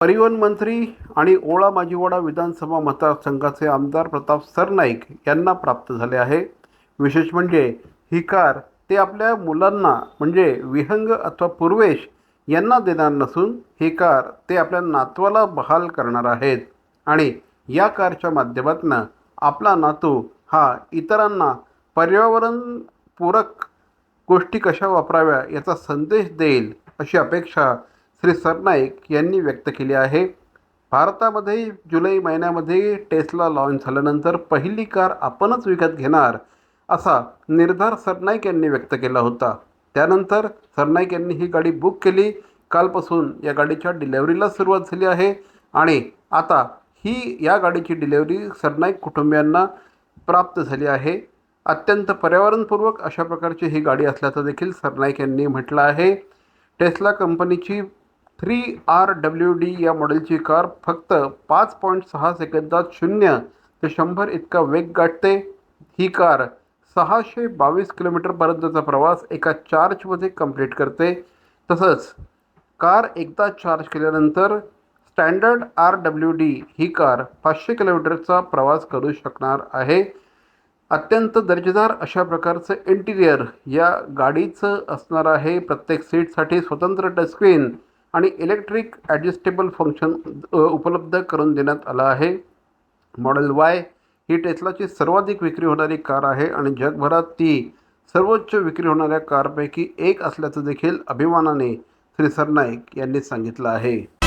परिवहन मंत्री आणि ओळा माजीवाडा विधानसभा मतदारसंघाचे आमदार प्रताप सरनाईक यांना प्राप्त झाले आहे. विशेष म्हणजे ही कार ते आपल्या मुलांना म्हणजे विहंग अथवा पूर्वेश यांना देणार नसून ही कार ते आपल्या नातवाला बहाल करणार आहेत. आणि या कारच्या माध्यमातून आपला नातू हा इतरांना पर्यावरणपूरक गोष्टी कशा वापराव्या याचा संदेश देईल अशी अपेक्षा श्री सरनाईक यांनी व्यक्त केली आहे. भारतामध्ये जुलै महिन्यामध्ये टेस्ला लॉन्च झाल्यानंतर पहिली कार आपणच विकत घेणार असा निर्धार सरनाईक यांनी व्यक्त केला होता. त्यानंतर सरनाईक यांनी ही गाडी बुक केली. कालपासून या गाडीच्या डिलेवरीला सुरुवात झाली आहे आणि आता ही या गाडीची डिलेवरी सरनाईक कुटुंबियांना प्राप्त झाली आहे. अत्यंत पर्यावरणपूर्वक अशा प्रकारची ही गाडी असल्याचं देखील सरनाईक यांनी म्हटलं आहे. टेस्ला कंपनीची थ्री आर डब्ल्यू डी या मॉडेलची कार फक्त पाच पॉईंट सहा सेकंदात शून्य ते शंभर इतका वेग गाठते. ही कार सहाशे बावीस किलोमीटरपर्यंतचा प्रवास एका चार्जमध्ये कंप्लीट करते. तसंच कार एकदा चार्ज केल्यानंतर स्टँडर्ड आर डब्ल्यू डी ही कार पाचशे किलोमीटरचा प्रवास करू शकणार आहे. अत्यंत दर्जेदार अशा प्रकारचं इंटिरियर या गाडीचं असणार आहे. प्रत्येक सीटसाठी स्वतंत्र टचस्क्रीन आणि इलेक्ट्रिक ॲडजस्टेबल फंक्शन उपलब्ध करून देण्यात आलं आहे. मॉडेल वाय ही टेस्लाची सर्वाधिक विक्री होणारी कार आहे आणि जगभरात ती सर्वोच्च विक्री होणाऱ्या कारपैकी एक असल्याचं देखील अभिमानाने श्री सरनाईक यांनी सांगितलं आहे.